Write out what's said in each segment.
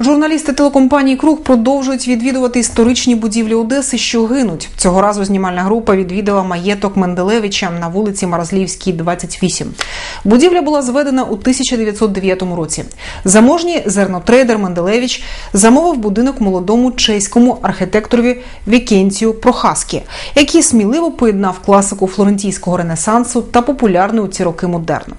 Журналісти телекомпанії Круг продовжують відвідувати історичні будівлі Одеси, що гинуть. Цього разу знімальна група відвідала маєток Менделевича на вулиці Морозлівській, 28. Будівля була зведена у 1909 році. Заможній зернотрейдер Менделевич замовив будинок молодому чеському архітекторові Вікенцію Прохаскі, який сміливо поєднав класику флорентійського ренесансу та популярну у ці роки модерну.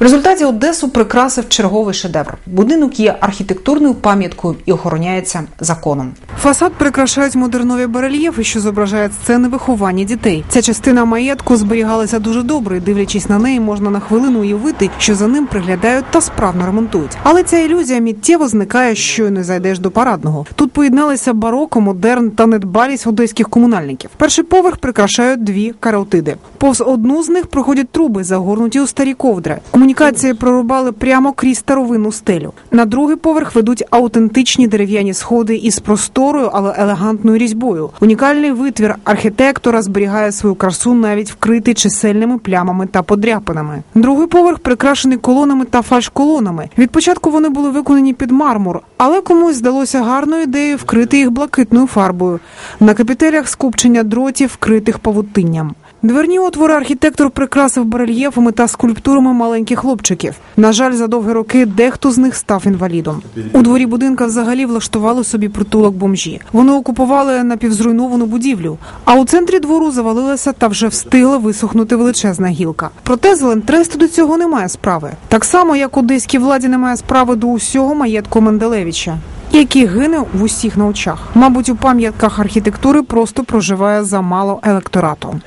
В результаті Одесу прикрасив черговий шедевр. Будинок є архітектурною пам'яткою і охороняється законом. Фасад прикрашають модернові барельєфи, що зображають сцени виховання дітей. Ця частина маєтку зберігалася дуже добре. Дивлячись на неї, можна на хвилину уявити, що за ним приглядають та справно ремонтують. Але ця ілюзія миттєво зникає, щойно зайдеш до парадного. Тут поєдналися бароко, модерн та недбалість одеських комунальників. Перший поверх прикрашають дві караотиди. Повз одну з них проходять труби, загорнуті у старі ковдри. Комунікації прорубали прямо крізь старовинну стелю. На другий поверх ведуть аутентичні дерев'яні сходи із просторою, але елегантною різьбою. Унікальний витвір архітектора зберігає свою красу, навіть вкритий чисельними плямами та подряпинами. Другий поверх прикрашений колонами та фальш-колонами. Від початку вони були виконані під мармур, але комусь здалося гарною ідеєю вкрити їх блакитною фарбою. На капітелях скупчення дротів, вкритих павутинням. Дверні отвори архітектор прикрасив барельєфами та скульптурами маленьких хлопчиків. На жаль, за довгі роки дехто з них став інвалідом. У дворі будинка взагалі влаштували собі притулок бомжі. Вони окупували напівзруйновану будівлю. А у центрі двору завалилася та вже встигла висохнути величезна гілка. Проте Зелентресту до цього немає справи. Так само, як одеській владі немає справи до усього маєтку Менделевича. Який гине в усіх на очах, мабуть, у пам'ятках архітектури просто проживає замало електорату.